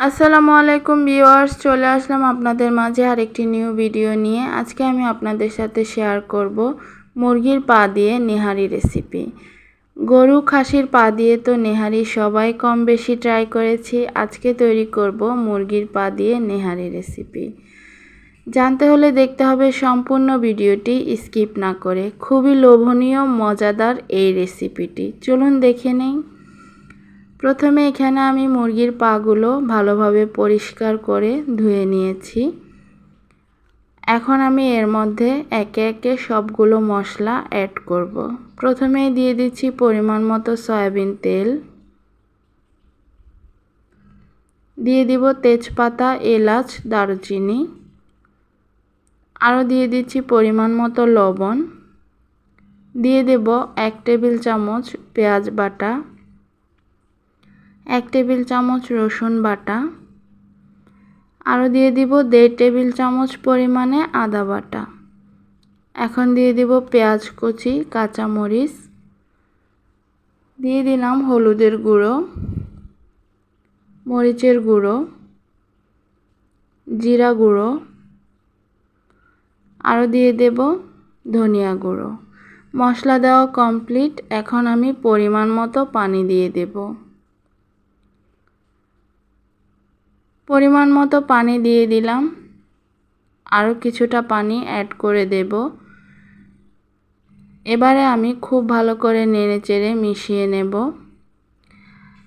আসসালামু আলাইকুম ভিউয়ার্স, চলে আসলাম আপনাদের মাঝে আরেকটি নিউ ভিডিও নিয়ে। আজকে আমি আপনাদের সাথে শেয়ার করব মুরগির পা দিয়ে নেহারি রেসিপি। গরু খাসির পা দিয়ে তো নেহারি সবাই কম বেশি ট্রাই করেছি। আজকে তৈরি করব মুরগির পা দিয়ে নেহারি রেসিপি। জানতে হলে দেখতে হবে সম্পূর্ণ ভিডিওটি স্কিপ না করে। খুবই লোভনীয়, মজাদার এই রেসিপিটি। চলুন দেখে নেই। প্রথমে এখানে আমি মুরগির পাগুলো ভালোভাবে পরিষ্কার করে ধুয়ে নিয়েছি। এখন আমি এর মধ্যে একে একে সবগুলো মশলা অ্যাড করব। প্রথমে দিয়ে দিচ্ছি পরিমাণ মতো সয়াবিন তেল। দিয়ে দিব তেজপাতা, এলাচ, দারুচিনি। আরও দিয়ে দিচ্ছি পরিমাণ মতো লবণ। দিয়ে দেব এক টেবিল চামচ পেঁয়াজ বাটা। এক টেবিল চামচ রসুন বাটা। আরও দিয়ে দিব দেড় টেবিল চামচ পরিমাণে আদা বাটা। এখন দিয়ে দিব পেঁয়াজ কুচি, কাঁচামরিচ। দিয়ে দিলাম হলুদের গুঁড়ো, মরিচের গুঁড়ো, জিরা গুঁড়ো। আরও দিয়ে দেব ধনিয়া গুঁড়ো। মশলা দেওয়া কমপ্লিট। এখন আমি পরিমাণ মতো পানি দিয়ে দেবো। পরিমাণ মতো পানি দিয়ে দিলাম। আরও কিছুটা পানি অ্যাড করে দেব। এবারে আমি খুব ভালো করে নেড়ে চেড়ে মিশিয়ে নেব।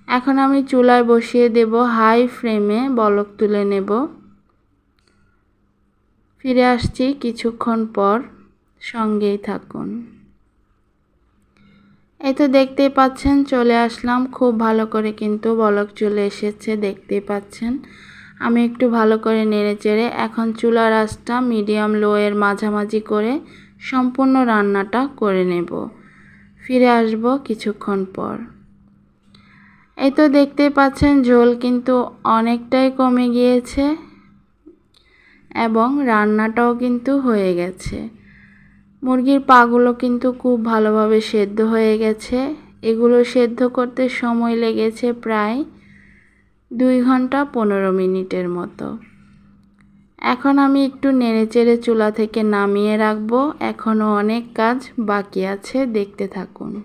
এখন আমি চুলায় বসিয়ে দেব হাই ফ্লেমে বলক তুলে নেব। ফিরে আসছি কিছুক্ষণ পর। সঙ্গেই থাকুন। এই তো দেখতেই পাচ্ছেন, চলে আসলাম। খুব ভালো করে কিন্তু বলক চলে এসেছে, দেখতেই পাচ্ছেন। আমি একটু ভালো করে নেড়ে চেড়ে এখন চুলার আঁচটা মিডিয়াম লো এর মাঝামাঝি করে সম্পূর্ণ রান্নাটা করে নেব। ফিরে আসব কিছুক্ষণ পর। এই তো দেখতেই পাচ্ছেন ঝোল কিন্তু অনেকটাই কমে গিয়েছে এবং রান্নাটাও কিন্তু হয়ে গেছে। মুরগির পাগুলো কিন্তু খুব ভালোভাবে সেদ্ধ হয়ে গেছে। এগুলো সেদ্ধ করতে সময় লেগেছে প্রায় দুই ঘণ্টা পনেরো মিনিটের মতো। এখন আমি একটু নেড়েচেড়ে চুলা থেকে নামিয়ে রাখব। এখনও অনেক কাজ বাকি আছে, দেখতে থাকুন।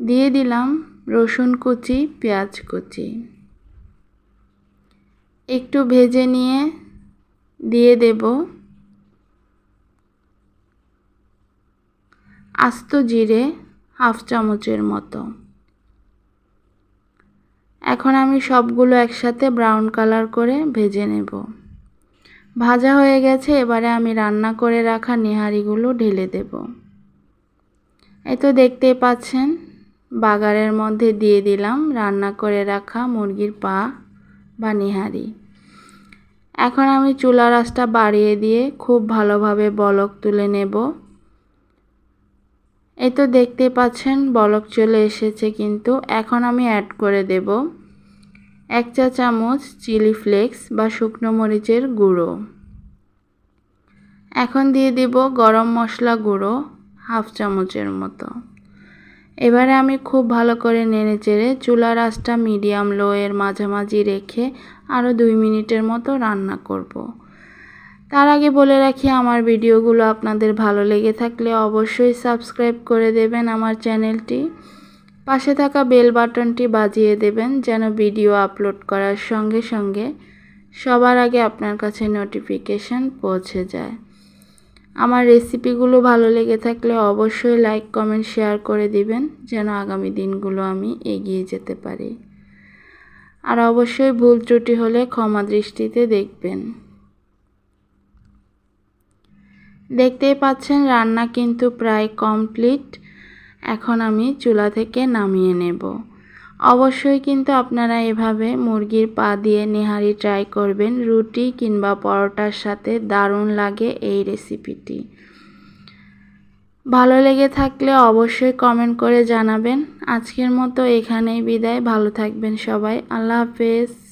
দিয়ে দিলাম রসুন কুচি, পেঁয়াজ কুচি। একটু ভেজে নিয়ে দিয়ে দেব। আস্ত জিরে হাফ চামচের মতো। এখন আমি সবগুলো একসাথে ব্রাউন কালার করে ভেজে নেব। ভাজা হয়ে গেছে, এবারে আমি রান্না করে রাখা নেহারিগুলো ঢেলে দেব। এই তো দেখতেই পাচ্ছেন, বাগারের মধ্যে দিয়ে দিলাম রান্না করে রাখা মুরগির পা বা নেহারি। এখন আমি চুলা রাসটা বাড়িয়ে দিয়ে খুব ভালোভাবে বলক তুলে নেব। এই তো দেখতে পাচ্ছেন, বলক চলে এসেছে কিন্তু। এখন আমি অ্যাড করে দেব এক চা চামচ চিলি ফ্লেক্স বা শুকনো মরিচের গুঁড়ো। এখন দিয়ে দিব গরম মশলা গুঁড়ো, হাফ চামচের মতো। এবারে আমি খুব ভালো করে নেড়ে চেড়ে চুলার আঁচটা মিডিয়াম লোয়ের মাঝামাঝি রেখে আরও দুই মিনিটের মতো রান্না করব। তার আগে বলে রাখি, আমার ভিডিওগুলো আপনাদের ভালো লেগে থাকলে অবশ্যই সাবস্ক্রাইব করে দেবেন আমার চ্যানেলটি। পাশে থাকা বেল বাটনটি বাজিয়ে দেবেন যেন ভিডিও আপলোড করার সঙ্গে সঙ্গে সবার আগে আপনার কাছে নোটিফিকেশান পৌঁছে যায়। আমার রেসিপিগুলো ভালো লেগে থাকলে অবশ্যই লাইক কমেন্ট শেয়ার করে দিবেন যেন আগামী দিনগুলো আমি এগিয়ে যেতে পারি। আর অবশ্যই ভুল ত্রুটি হলে ক্ষমা দৃষ্টিতে দেখবেন। দেখতেই পাচ্ছেন রান্না কিন্তু প্রায় কমপ্লিট। এখন আমি চুলা থেকে নামিয়ে নেব। অবশ্যই কিন্তু আপনারা এভাবে মুরগির পা দিয়ে নেহারি ট্রাই করবেন। রুটি কিংবা পরোটার সাথে দারুণ লাগে এই রেসিপিটি। ভালো লেগে থাকলে অবশ্যই কমেন্ট করে জানাবেন। আজকের মতো এখানেই বিদায়। ভালো থাকবেন সবাই। আল্লাহ হাফেজ।